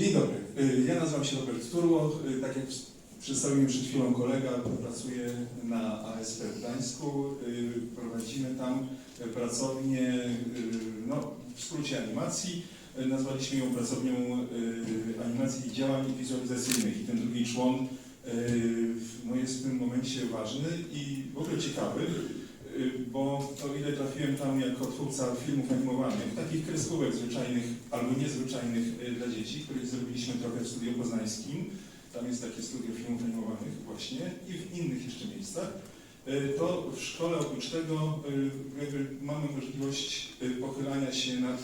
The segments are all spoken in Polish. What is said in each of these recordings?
Dzień dobry. Y, Ja nazywam się Robert Turło. Y, Tak jak przedstawił mi przed chwilą kolega, pracuję na ASP w Gdańsku. Y, Prowadzimy tam pracownię, no, w skrócie animacji. Nazwaliśmy ją pracownią animacji i działań wizualizacyjnych i ten drugi człon no, jest w tym momencie ważny i w ogóle ciekawy, bo o ile trafiłem tam jako twórca filmów animowanych, takich kreskówek zwyczajnych albo niezwyczajnych y, dla dzieci, których zrobiliśmy trochę w studiu poznańskim, tam jest takie studio filmów animowanych właśnie i w innych jeszcze miejscach, y, to w szkole oprócz tego y, mamy możliwość y, pochylania się nad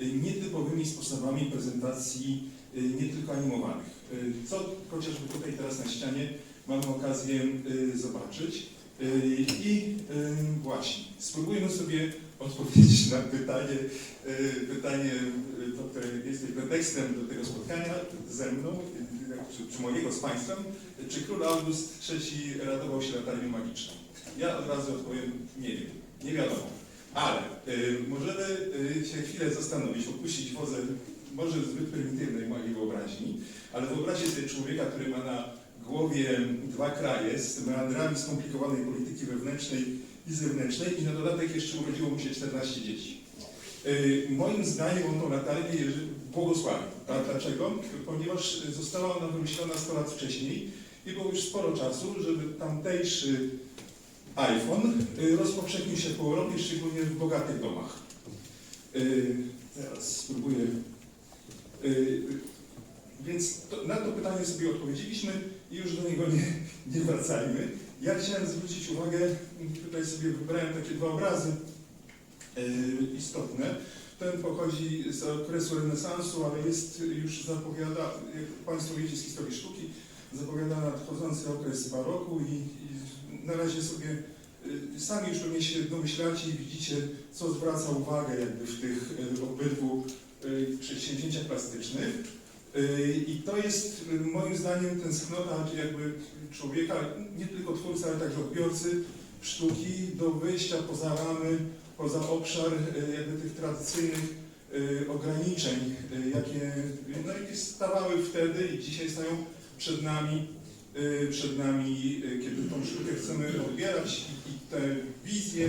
y, nietypowymi sposobami prezentacji y, nie tylko animowanych. Y, Co chociażby tutaj teraz na ścianie mamy okazję y, zobaczyć. Y, I y, właśnie, spróbujmy sobie odpowiedzieć na pytanie, y, pytanie, które jest pretekstem do tego spotkania ze mną, czy, czy mojego z Państwem, czy król August III radował się latarnią magiczną? Ja od razu odpowiem, nie wiem, nie wiadomo. Ale możemy się chwilę zastanowić, opuścić wozę może zbyt prymitywnej mojej wyobraźni, ale wyobraźcie sobie człowieka, który ma na głowie dwa kraje z meandrami skomplikowanej polityki wewnętrznej i zewnętrznej i na dodatek jeszcze urodziło mu się 14 dzieci. Yy, moim zdaniem on tą latarnię błogosławił. A dlaczego? Ponieważ została ona wymyślona 100 lat wcześniej i było już sporo czasu, żeby tamtejszy iPhone yy, rozpowszechnił się po Europie, szczególnie w bogatych domach. Yy, teraz spróbuję. Więc to, na to pytanie sobie odpowiedzieliśmy i już do niego nie, nie wracajmy. Ja chciałem zwrócić uwagę, tutaj sobie wybrałem takie dwa obrazy yy, istotne. Ten pochodzi z okresu renesansu, ale jest już zapowiada, jak Państwo wiecie z historii sztuki, zapowiada nadchodzący okres baroku i, i na razie sobie yy, sami już pewnie się domyślacie i widzicie, co zwraca uwagę jakby w tych yy, obydwu przedsięwzięciach plastycznych. Yy, I to jest moim zdaniem tęsknota jakby człowieka, nie tylko twórcy, ale także odbiorcy sztuki do wyjścia poza ramy, poza obszar yy, jakby tych tradycyjnych yy, ograniczeń, jakie, no, jakie stawały wtedy i dzisiaj stają przed nami, przed nami, kiedy tą sztukę chcemy odbierać i, te wizje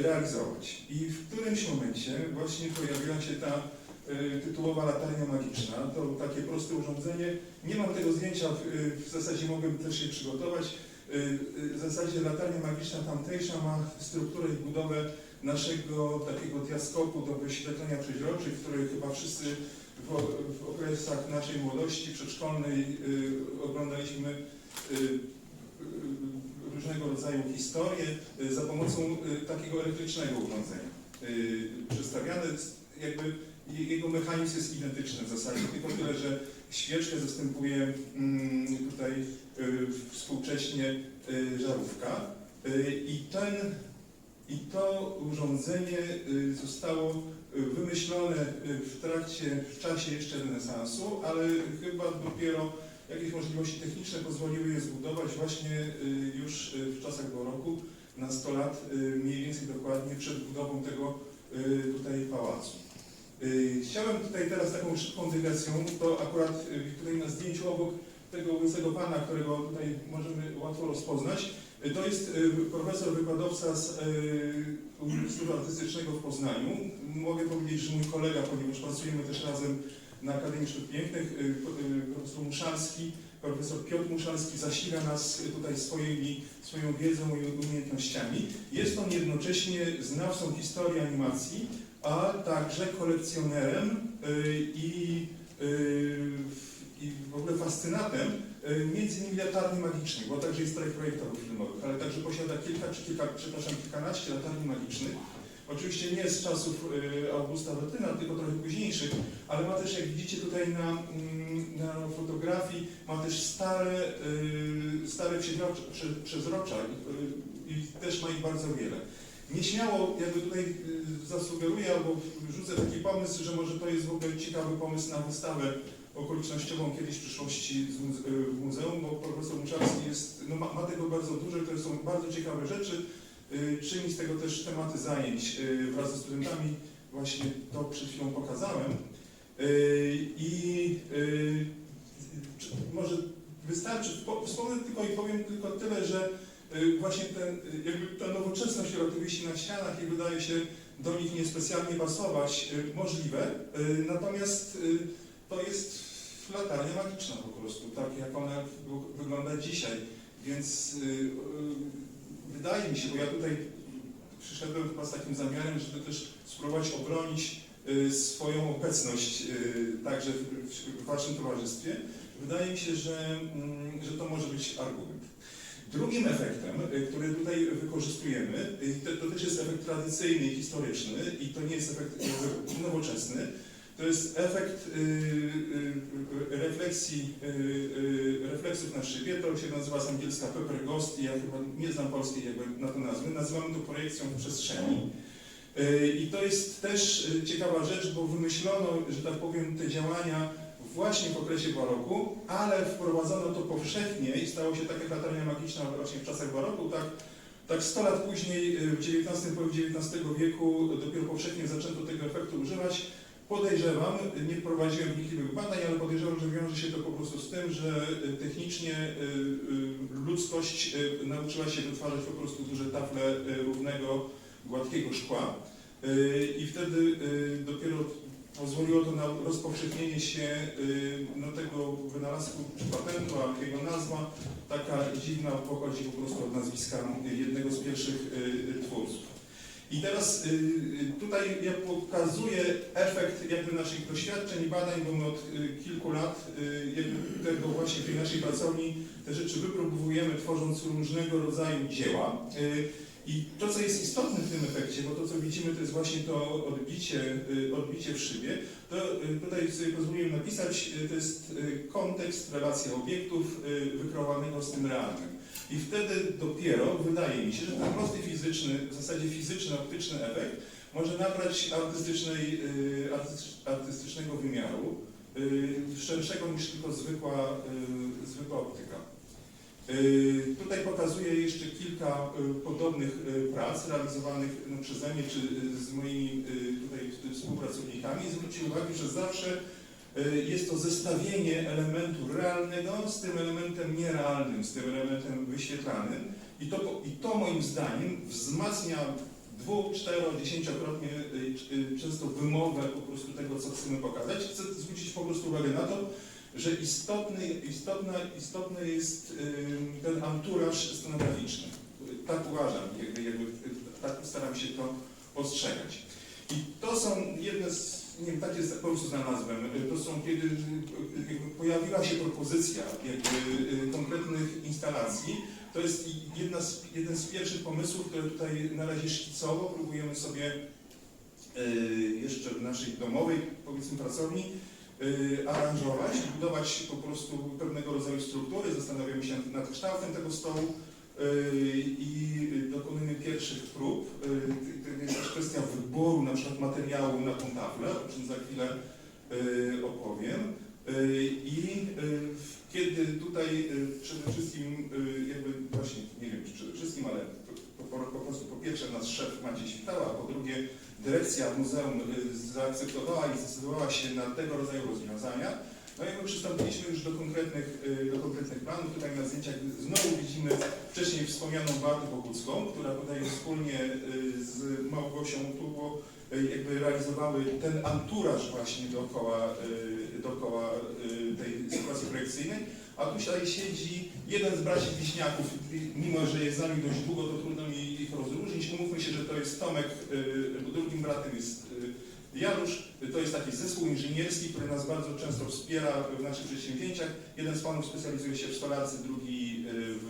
realizować. I w którymś momencie właśnie pojawiła się ta y, tytułowa latarnia magiczna. To takie proste urządzenie. Nie mam tego zdjęcia, w, y, zasadzie mogłem też je przygotować. Y, y, W zasadzie latarnia magiczna tamtejsza ma strukturę i budowę naszego takiego diaskopu do wyświetlenia przeźroczych, który chyba wszyscy w, w okresach naszej młodości przedszkolnej y, oglądaliśmy y, y, różnego rodzaju historie y, za pomocą y, takiego elektrycznego urządzenia. Y, Przedstawiane jakby jego mechanizm jest identyczny w zasadzie, tylko tyle, że świeczkę zastępuje mm, tutaj y, współcześnie y, żarówka. Y, I ten i to urządzenie zostało wymyślone w trakcie, w czasie jeszcze renesansu, ale chyba dopiero jakieś możliwości techniczne pozwoliły je zbudować właśnie już w czasach baroku, na 100 lat, mniej więcej dokładnie przed budową tego tutaj pałacu. Y, Chciałem tutaj teraz taką szybką dygresją, to akurat y, tutaj na zdjęciu obok tego łysego pana, którego tutaj możemy łatwo rozpoznać, y, to jest profesor wykładowca z Uniwersytetu Artystycznego w Poznaniu. Mogę powiedzieć, że mój kolega, ponieważ pracujemy też razem na Akademii Sztuk Pięknych, profesor Muszalski, profesor Piotr Muszalski zasila nas tutaj swoimi, swoją wiedzą i umiejętnościami. Jest on jednocześnie znawcą historii animacji, a także kolekcjonerem y, i, y, i w ogóle fascynatem y, między innymi latarni magicznych, bo także jest projektorów filmowych, ale także posiada kilka czy kilka, przepraszam, kilkanaście latarni magicznych. Oczywiście nie z czasów Augusta Wetyna, tylko trochę późniejszych, ale ma też, jak widzicie tutaj na, mm, na fotografii, ma też stare, stare przezrocza, prze- przezrocza i, i też ma ich bardzo wiele. Nieśmiało jakby tutaj y, zasugeruję albo rzucę taki pomysł, że może to jest w ogóle ciekawy pomysł na wystawę okolicznościową kiedyś w przyszłości y, w muzeum, bo profesor Muszarski jest, no ma, ma tego bardzo dużo to są bardzo ciekawe rzeczy. Y, Czyni z tego też tematy zajęć wraz ze studentami. Właśnie to przed chwilą pokazałem. I może wystarczy, wspomnę tylko i powiem tylko tyle, że te wisi na ścianach i wydaje się do nich niespecjalnie pasować, y, możliwe. Y, Natomiast y, to jest latarnia magiczna po prostu, tak jak ona wy- wygląda dzisiaj. Więc y, y, wydaje mi się, bo ja tutaj przyszedłem chyba z takim zamiarem, żeby też spróbować obronić y, swoją obecność y, także w Waszym towarzystwie. Wydaje mi się, że, mm, że to może być argument. Drugim efektem, y, który tutaj wykorzystujemy, y, to, to też jest efekt tradycyjny i historyczny i to nie jest efekt jakby nowoczesny, to jest efekt y, y, y, refleksji, y, y, refleksów na szybie, to się nazywa z angielska Pepper Ghost ja chyba nie znam polskiej jakby na to nazwy, nazywamy to projekcją w przestrzeni. Y, I to jest też y, ciekawa rzecz, bo wymyślono, że tak powiem, te działania właśnie w okresie baroku, ale wprowadzono to powszechnie i stało się tak jak latarnia magiczna właśnie w czasach baroku, tak, tak 100 lat później, y, w XIX, połowie XIX wieku dopiero powszechnie zaczęto tego efektu używać. Podejrzewam, nie prowadziłem wnikliwych badań, ale podejrzewam, że wiąże się to po prostu z tym, że y, technicznie y, ludzkość nauczyła się wytwarzać po prostu duże tafle równego, gładkiego szkła i wtedy dopiero pozwoliło to na rozpowszechnienie się y, no, tego wynalazku czy patentu, a jego nazwa taka dziwna pochodzi po prostu od nazwiska jednego z pierwszych y, twórców. I teraz y, y, tutaj ja pokazuję efekt jakby naszych doświadczeń i badań, bo my od y, kilku lat y, jakby tego właśnie w tej naszej pracowni te rzeczy wypróbujemy, tworząc różnego rodzaju dzieła. I to, co jest istotne w tym efekcie, bo to, co widzimy, to jest właśnie to odbicie, y, odbicie w szybie, to y, tutaj sobie pozwoliłem napisać, y, to jest kontekst, relacja obiektów wykreowanego z tym realnym. I wtedy dopiero wydaje mi się, że ten prosty fizyczny, w zasadzie fizyczny, optyczny efekt może nabrać artystycznej, artys- artystycznego wymiaru, szerszego niż tylko zwykła, zwykła optyka. Y, Tutaj pokazuję jeszcze kilka y, podobnych y, prac realizowanych no, przeze mnie czy z moimi tutaj współpracownikami. Zwróćcie uwagę, że zawsze jest to zestawienie elementu realnego z tym elementem nierealnym, z tym elementem wyświetlanym. I to, I to moim zdaniem wzmacnia dwu, cztero, dziesięciokrotnie często wymowę po prostu tego, co chcemy pokazać. Chcę zwrócić po prostu uwagę na to, że istotny, istotny jest ten anturaż scenograficzny. Tak uważam, jakby, jakby, tak staram się to postrzegać. I to są jedne z, nie wiem, tak jest po prostu znalazłem, to są kiedy y, jakby pojawiła się propozycja jakby y, konkretnych instalacji, to jest jedna z, jeden z pierwszych pomysłów, które tutaj na razie szkicowo próbujemy sobie y, jeszcze w naszej domowej, powiedzmy, pracowni y, aranżować, budować po prostu pewnego rodzaju struktury, zastanawiamy się nad kształtem tego stołu y, i dokonujemy pierwszych prób. Y, To jest też kwestia wyboru na przykład materiału na tą taflę, o czym za chwilę y, opowiem. Y, I y, kiedy tutaj y, przede wszystkim y, jakby właśnie, nie wiem czy przede wszystkim, ale po, po, po prostu po pierwsze nas szef Maciej Świtała, a po drugie dyrekcja muzeum y, zaakceptowała i zdecydowała się na tego rodzaju rozwiązania. No i my przystąpiliśmy już do konkretnych, y, do konkretnych planów. Tutaj na zdjęciach znowu widzimy wcześniej wspomnianą Beatę Bogucką, która tutaj wspólnie y, z Małgosią Turbo jakby realizowały ten anturaż właśnie dookoła, dookoła tej sytuacji projekcyjnej. A tutaj siedzi jeden z braci Wiśniaków, mimo że jest z nami dość długo, to. Umówmy się, że to jest Tomek, y, bo drugim bratem jest y, Janusz. To jest taki zespół inżynierski, który nas bardzo często wspiera w naszych przedsięwzięciach. Jeden z panów specjalizuje się w stolarce, drugi y, w,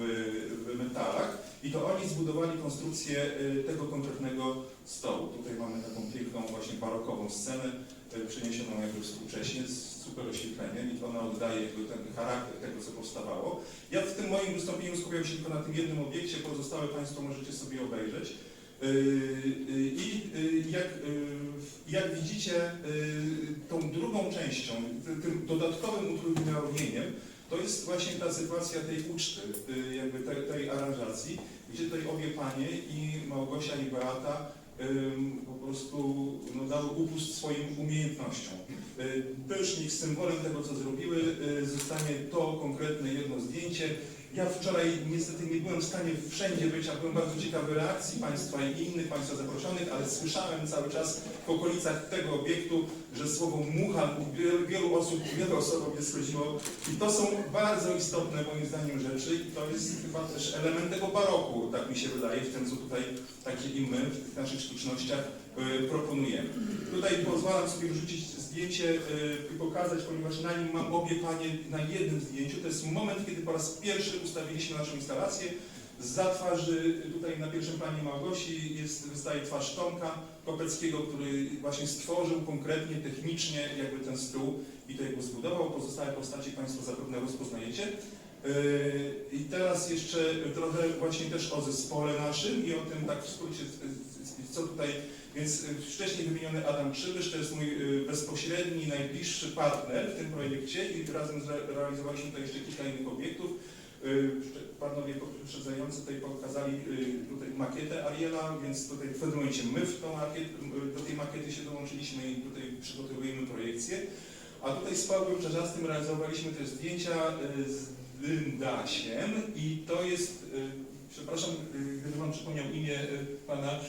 w metalach. I to oni zbudowali konstrukcję tego konkretnego stołu. Tutaj mamy taką piękną, właśnie barokową scenę, przeniesioną jakby współcześnie z super oświetleniem i ona oddaje jakby ten charakter tego, co powstawało. Ja w tym moim wystąpieniu skupiam się tylko na tym jednym obiekcie, pozostałe Państwo możecie sobie obejrzeć. Yy, yy, I yy, jak, jak widzicie, tą drugą częścią, ty- tym dodatkowym utrójwymiarowieniem, to jest właśnie ta sytuacja tej uczty, jakby tej, tej aranżacji, gdzie tutaj obie panie i Małgosia i Beata po prostu no, dały upust swoim umiejętnościom. Y, Pysznik, symbolem tego, co zrobiły, y, zostanie to konkretne jedno zdjęcie. Ja wczoraj niestety nie byłem w stanie wszędzie być, a byłem bardzo ciekawy reakcji Państwa i innych Państwa zaproszonych, ale słyszałem cały czas w okolicach tego obiektu, że słowo mucha u wielu, wielu osób, wielu osobom nie schodziło. I to są bardzo istotne moim zdaniem rzeczy i to jest chyba też element tego baroku, tak mi się wydaje, w tym co tutaj takie i my w tych naszych sztucznościach proponujemy. Tutaj pozwalam sobie wrzucić zdjęcie y, i pokazać, ponieważ na nim mam obie panie na jednym zdjęciu. To jest moment, kiedy po raz pierwszy ustawiliśmy naszą instalację. Za twarzy tutaj na pierwszym planie Małgosi jest, wystaje twarz Tomka Kopeckiego, który właśnie stworzył konkretnie, technicznie jakby ten stół i to jakby zbudował. Pozostałe postaci Państwo zapewne rozpoznajecie. I teraz jeszcze trochę właśnie też o zespole naszym i o tym tak w skrócie, co tutaj, więc y, wcześniej wymieniony Adam Przybysz to jest mój y, bezpośredni, najbliższy partner w tym projekcie i razem zre- realizowaliśmy tutaj jeszcze kilka innych obiektów. Y, Panowie poprzedzający tutaj pokazali tutaj makietę Ariela, więc tutaj w pewnym momencie my w tą makiet, do tej makiety się dołączyliśmy i tutaj przygotowujemy projekcję. A tutaj z Pawłem Czarzastym realizowaliśmy te zdjęcia z Dyndasiem i to jest, przepraszam, y, gdyby Wam przypomniał imię y, Pana,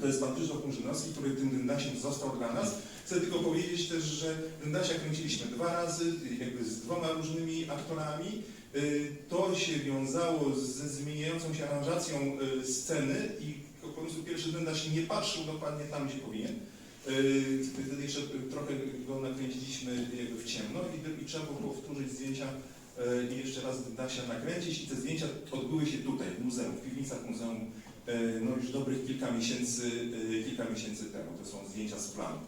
to jest Pan Krzysztof Murzynowski, który tym Dyndasiem został dla nas. Chcę tylko powiedzieć też, że Dyndasia kręciliśmy dwa razy, y, jakby z dwoma różnymi aktorami. To się wiązało ze zmieniającą się aranżacją sceny i po prostu pierwszy Dyndaś nie patrzył dokładnie tam, gdzie powinien. Wtedy jeszcze trochę go nakręciliśmy jakby w ciemno i, trzeba było powtórzyć zdjęcia i jeszcze raz da się nakręcić i te zdjęcia odbyły się tutaj w muzeum, w piwnicach muzeum yy, no już dobrych kilka miesięcy, yy, kilka miesięcy temu. To są zdjęcia z planu.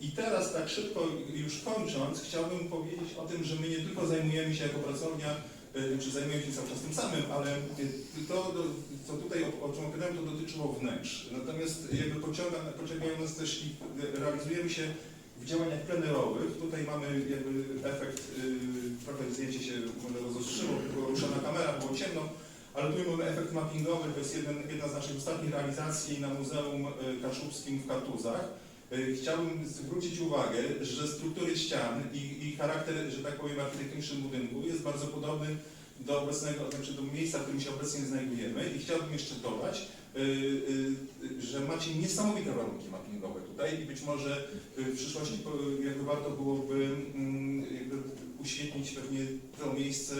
I teraz tak szybko już kończąc, chciałbym powiedzieć o tym, że my nie tylko zajmujemy się jako pracownia czy zajmujemy się cały czas tym samym, ale to, co tutaj o, czym opowiadałem, to dotyczyło wnętrz. Natomiast jakby pociąga, pociągają nas też i realizujemy się w działaniach plenerowych. Tutaj mamy jakby efekt, y, trochę zdjęcie się może rozostrzyło, była ruszana kamera, było ciemno, ale tu mamy efekt mappingowy, to jest jeden, jedna z naszych ostatnich realizacji na Muzeum y, Kaszubskim w Kartuzach. Y, Chciałbym zwrócić uwagę, że struktury ścian i, i charakter, że tak powiem, architektoniczny budynku jest bardzo podobny do obecnego, znaczy do miejsca, w którym się obecnie znajdujemy i chciałbym jeszcze dodać, y, y, że macie niesamowite warunki mappingowe tutaj i być może y, w przyszłości jakby warto byłoby mm, jakby uświetnić pewnie to miejsce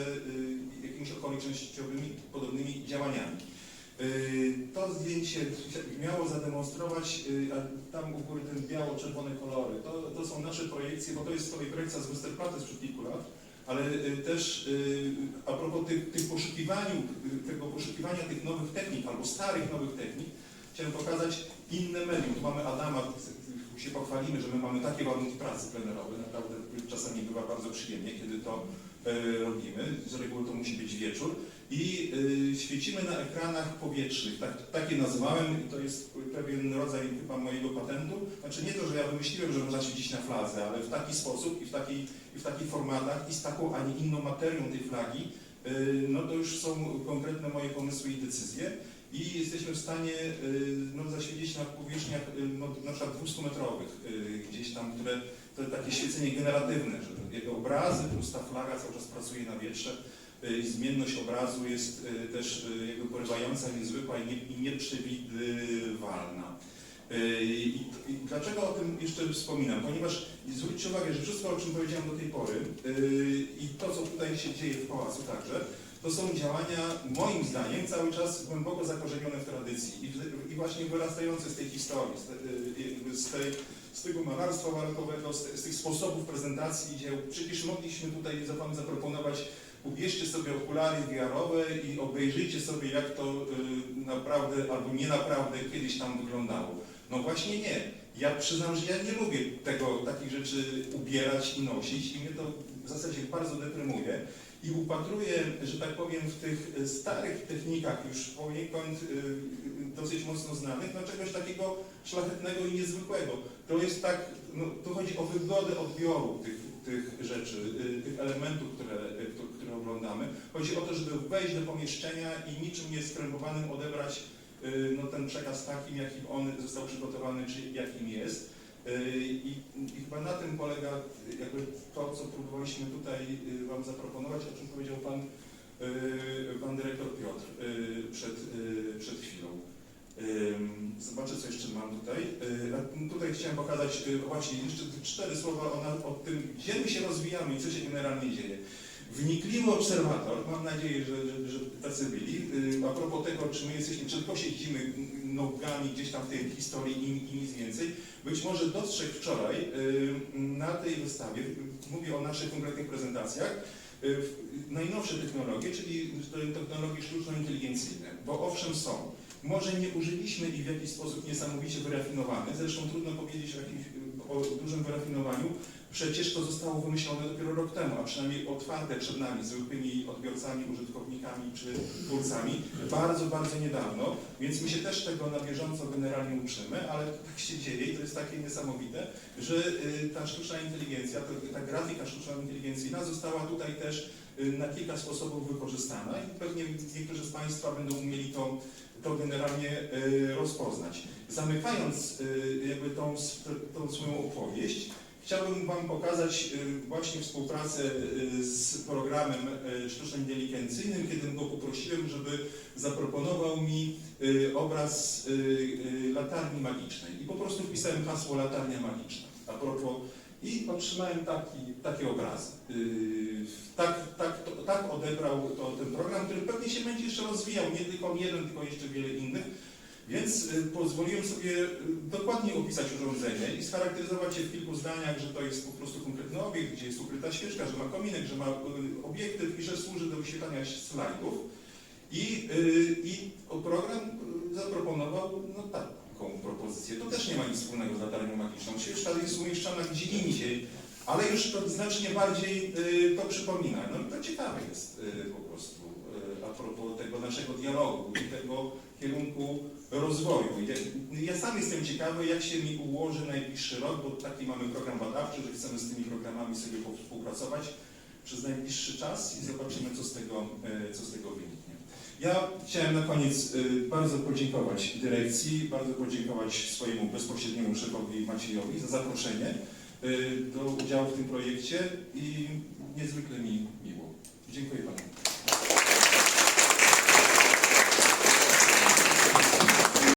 y, jakimiś okolicznościowymi podobnymi działaniami. Y, To zdjęcie miało zademonstrować, y, a tam u góry ten biało-czerwone kolory. To, to są nasze projekcje, bo to jest z kolei projekcja z Westerplatte sprzed kilku lat, ale y, też y, a propos tych, tych poszukiwaniu, y, tego poszukiwania tych nowych technik albo starych nowych technik, chciałem pokazać inne medium. Tu mamy Adama, tu się pochwalimy, że my mamy takie warunki pracy plenerowe, naprawdę czasami bywa bardzo przyjemnie, kiedy to e, robimy. Z reguły to musi być wieczór i y, świecimy na ekranach powietrznych. Tak, takie nazwałem i to jest pewien rodzaj chyba mojego patentu. Znaczy nie to, że ja wymyśliłem, że można świecić na fladze, ale w taki sposób i w, takiej, i w takich formatach i z taką, a nie inną materią tej flagi, y, no to już są konkretne moje pomysły i decyzje. I jesteśmy w stanie y, no, na powierzchniach y, no, na przykład 200-metrowych, y, gdzieś tam, które to takie świecenie generatywne, że jego obrazy plus ta flaga cały czas pracuje na wietrze. I Zmienność obrazu jest też jakby porywająca, niezwykła i, i nieprzewidywalna. I, I dlaczego o tym jeszcze wspominam? Ponieważ zwróćcie uwagę, że wszystko, o czym powiedziałem do tej pory i to, co tutaj się dzieje w pałacu także, to są działania, moim zdaniem, cały czas głęboko zakorzenione w tradycji i, i właśnie wyrastające z tej historii, z, y, z, tej, z tego malarstwa barokowego, z, z tych sposobów prezentacji dzieł. Przecież mogliśmy tutaj Wam zaproponować, ubierzcie sobie okulary VR-owe i obejrzyjcie sobie, jak to y, naprawdę albo nie naprawdę kiedyś tam wyglądało. No właśnie nie. Ja przyznam, że ja nie lubię tego, takich rzeczy ubierać i nosić i mnie to w zasadzie bardzo deprymuje i upatruję, że tak powiem, w tych e, starych technikach już poniekąd y, dosyć mocno znanych, no czegoś takiego szlachetnego i niezwykłego. To jest tak, no, tu chodzi o wygodę odbioru tych, tych rzeczy, y, tych elementów, które, które- oglądamy. Chodzi o to, żeby wejść do pomieszczenia i niczym nieskrępowanym odebrać no, ten przekaz takim, jakim on został przygotowany, czy jakim jest. Y, I, I chyba na tym polega jakby to, co próbowaliśmy tutaj y, Wam zaproponować, o czym powiedział Pan, y, pan dyrektor Piotr przed, przed chwilą. Zobaczę, co jeszcze mam tutaj. Tutaj chciałem pokazać właśnie jeszcze cztery słowa o, o tym, gdzie my się rozwijamy i co się generalnie dzieje. Wnikliwy obserwator, mam nadzieję, że, że, że tacy byli, a propos tego, czy my jesteśmy, czy tylko siedzimy nogami gdzieś tam w tej historii i, i nic więcej, być może dostrzegł wczoraj na tej wystawie, mówię o naszych konkretnych prezentacjach, y, najnowsze technologie, czyli technologie sztuczno-inteligencyjne, bo owszem są. Może nie użyliśmy ich w jakiś sposób niesamowicie wyrafinowany, zresztą trudno powiedzieć o, jakimś, o dużym wyrafinowaniu, przecież to zostało wymyślone dopiero rok temu, a przynajmniej otwarte przed nami, zwykłymi odbiorcami, użytkownikami czy twórcami, bardzo, bardzo niedawno, więc my się też tego na bieżąco generalnie uczymy, ale tak się dzieje i to jest takie niesamowite, że y, ta sztuczna inteligencja, ta grafika sztuczno-inteligencyjna została tutaj też y, na kilka sposobów wykorzystana i pewnie niektórzy z Państwa będą umieli to, to generalnie y, rozpoznać. Zamykając y, jakby tą, tą swoją opowieść, chciałbym Wam pokazać y, właśnie współpracę z programem sztuczno-inteligencyjnym, kiedy go poprosiłem, żeby zaproponował mi obraz latarni magicznej i po prostu wpisałem hasło latarnia magiczna. A propos i otrzymałem taki, takie obrazy. Tak, tak, odebrał to, ten program, który pewnie się będzie jeszcze rozwijał, nie tylko jeden, tylko jeszcze wiele innych. Więc y, pozwoliłem sobie y, dokładnie opisać urządzenie i scharakteryzować je w kilku zdaniach, że to jest po prostu konkretny obiekt, gdzie jest ukryta świeczka, że ma kominek, że ma obiektyw i że służy do wyświetlania slajdów. I, i program zaproponował no, taką propozycję. To też nie ma nic wspólnego z latarnią magiczną. Świeczka jest umieszczona gdzie indziej, ale już to znacznie bardziej y, to przypomina. No i to ciekawe jest y, po prostu y, a propos tego naszego dialogu i tego kierunku rozwoju. Ja, sam jestem ciekawy, jak się mi ułoży najbliższy rok, bo taki mamy program badawczy, że chcemy z tymi programami sobie współpracować przez najbliższy czas i zobaczymy, co z tego, co z tego wyniknie. Ja chciałem na koniec bardzo podziękować dyrekcji, bardzo podziękować swojemu bezpośredniemu szefowi Maciejowi za zaproszenie do udziału w tym projekcie i niezwykle mi miło. Dziękuję Panu.